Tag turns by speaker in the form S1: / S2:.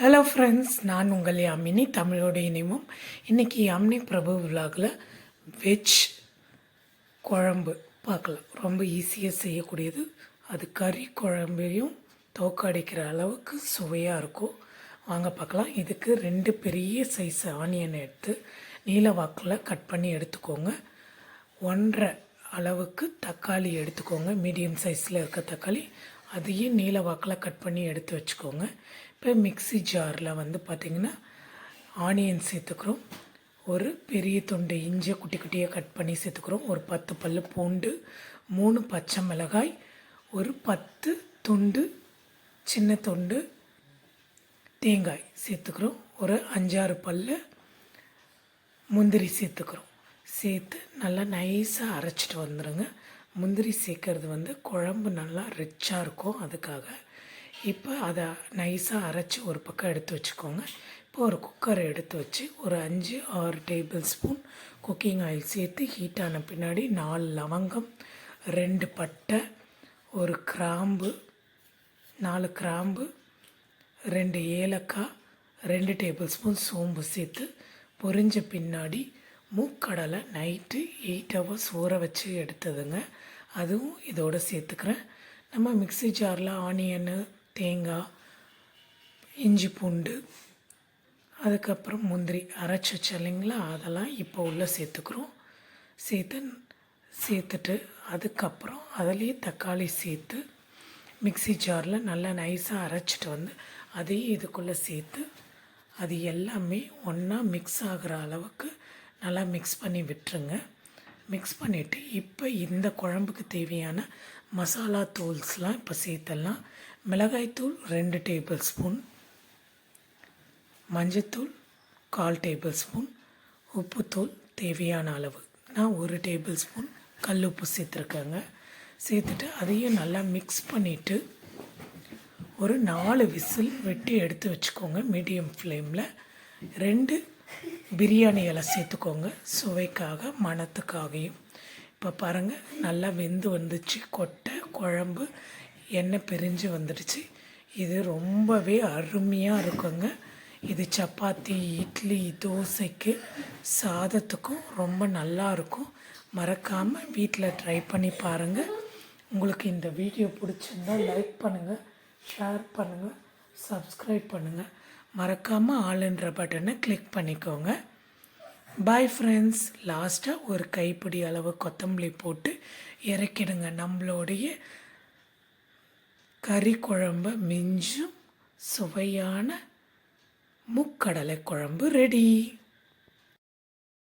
S1: Hello friends நான் உங்கள் யாமினி தமிழோட இணைவும். இன்றைக்கி யாமினி பிரபு விழாவில் வெஜ் குழம்பு பார்க்கலாம். ரொம்ப ஈஸியாக செய்யக்கூடியது. அது கறி குழம்பையும் தோக்கடிக்கிற அளவுக்கு சுவையாக இருக்கும். வாங்க பார்க்கலாம். இதுக்கு ரெண்டு பெரிய சைஸ் ஆனியன் எடுத்து நீல வாக்கில் கட் பண்ணி எடுத்துக்கோங்க. ஒன்றரை அளவுக்கு தக்காளி எடுத்துக்கோங்க. மீடியம் சைஸில் இருக்க தக்காளி. அதையும் நீல வாக்கில் கட் பண்ணி எடுத்து வச்சுக்கோங்க. இப்போ மிக்ஸி ஜாரில் வந்து பார்த்திங்கன்னா ஆனியன் சேர்த்துக்கிறோம். ஒரு பெரிய துண்டு இஞ்சி குட்டி குட்டியாக கட் பண்ணி சேர்த்துக்கிறோம். ஒரு பத்து பல் பூண்டு மூணு பச்சை மிளகாய் ஒரு பத்து துண்டு சின்ன துண்டு தேங்காய் சேர்த்துக்கிறோம். ஒரு அஞ்சாறு பல்லு முந்திரி சேர்த்துக்கிறோம். சேர்த்து நல்லா நைஸாக அரைச்சிட்டு வந்துடுங்க முந்திரி சேர்க்கறது வந்து குழம்பு நல்லா ரிச்சாக இருக்கும். அதுக்காக இப்போ அதை நைஸாக அரைச்சி ஒரு பக்கம் எடுத்து வச்சுக்கோங்க. இப்போ ஒரு குக்கரை எடுத்து வச்சு ஒரு அஞ்சு ஆறு டேபிள் ஸ்பூன் குக்கிங் ஆயில் சேர்த்து ஹீட் ஆன பின்னாடி நாலு லவங்கம் ரெண்டு பட்டை ஒரு கிராம்பு நாலு கிராம்பு ரெண்டு ஏலக்காய் ரெண்டு டேபிள் ஸ்பூன் சோம்பு சேர்த்து பொரிஞ்ச பின்னாடி மூக்கடலை நைட்டு எயிட் ஹவர்ஸ் ஊற வச்சு எடுத்ததுங்க. அதுவும் இதோடு சேர்த்துக்கிறேன். நம்ம மிக்ஸி ஜாரில் ஆனியனு தேங்காய் இஞ்சி பூண்டு அதுக்கப்புறம் முந்திரி அரைச்சி வச்ச இல்லைங்களா? அதெல்லாம் இப்போ உள்ளே சேர்த்துக்கிறோம். சேர்த்து சேர்த்துட்டு அதுக்கப்புறம் அதுலேயே தக்காளி சேர்த்து மிக்ஸி ஜாரில் நல்லா நைஸாக அரைச்சிட்டு வந்து அதையும் இதுக்குள்ளே சேர்த்து அது எல்லாமே ஒன்றா மிக்ஸ் ஆகிற அளவுக்கு நல்லா மிக்ஸ் பண்ணி விட்டுருங்க. மிக்ஸ் பண்ணிவிட்டு இப்போ இந்த குழம்புக்கு தேவையான மசாலா தூள்ஸ்லாம் இப்போ சேர்த்துடலாம் மிளகாய்த்தூள் ரெண்டு டேபிள் ஸ்பூன் மஞ்சத்தூள் கால் டேபிள் ஸ்பூன் உப்புத்தூள் தேவையான அளவு. நான் ஒரு டேபிள் ஸ்பூன் கல் உப்பு சேர்த்துருக்கேங்க. சேர்த்துட்டு அதையும் நல்லா மிக்ஸ் பண்ணிவிட்டு ஒரு நாலு விசில் வெட்டி எடுத்து வச்சுக்கோங்க. மீடியம் ஃப்ளேமில் ரெண்டு பிரியாணி இலை சேர்த்துக்கோங்க. சுவைக்காக மணத்துக்காகையும் இப்போ பாருங்கள் நல்லா வெந்து வந்துச்சு. கொட்டை குழம்பு எண்ணெய் பிரிஞ்சு வந்துடுச்சு. இது ரொம்பவே அருமையாக இருக்குங்க. இது சப்பாத்தி இட்லி தோசைக்கு சாதத்துக்கும் ரொம்ப நல்லா இருக்கும். மறக்காமல் வீட்டில் ட்ரை பண்ணி பாருங்கள் உங்களுக்கு இந்த வீடியோ பிடிச்சிருந்தால் லைக் பண்ணுங்கள் ஷேர் பண்ணுங்கள் சப்ஸ்கிரைப் பண்ணுங்கள் மறக்காமல் ஆளுன்ற பட்டனை கிளிக் பண்ணிக்கோங்க. பாய் ஃப்ரெண்ட்ஸ் லாஸ்ட்டாக ஒரு கைப்பிடி அளவு கொத்தமல்லி போட்டு இறக்கிடுங்க. நம்மளுடைய கறி குழம்பு மிஞ்சும் சுவையான முக்கடலை குழம்பு ரெடி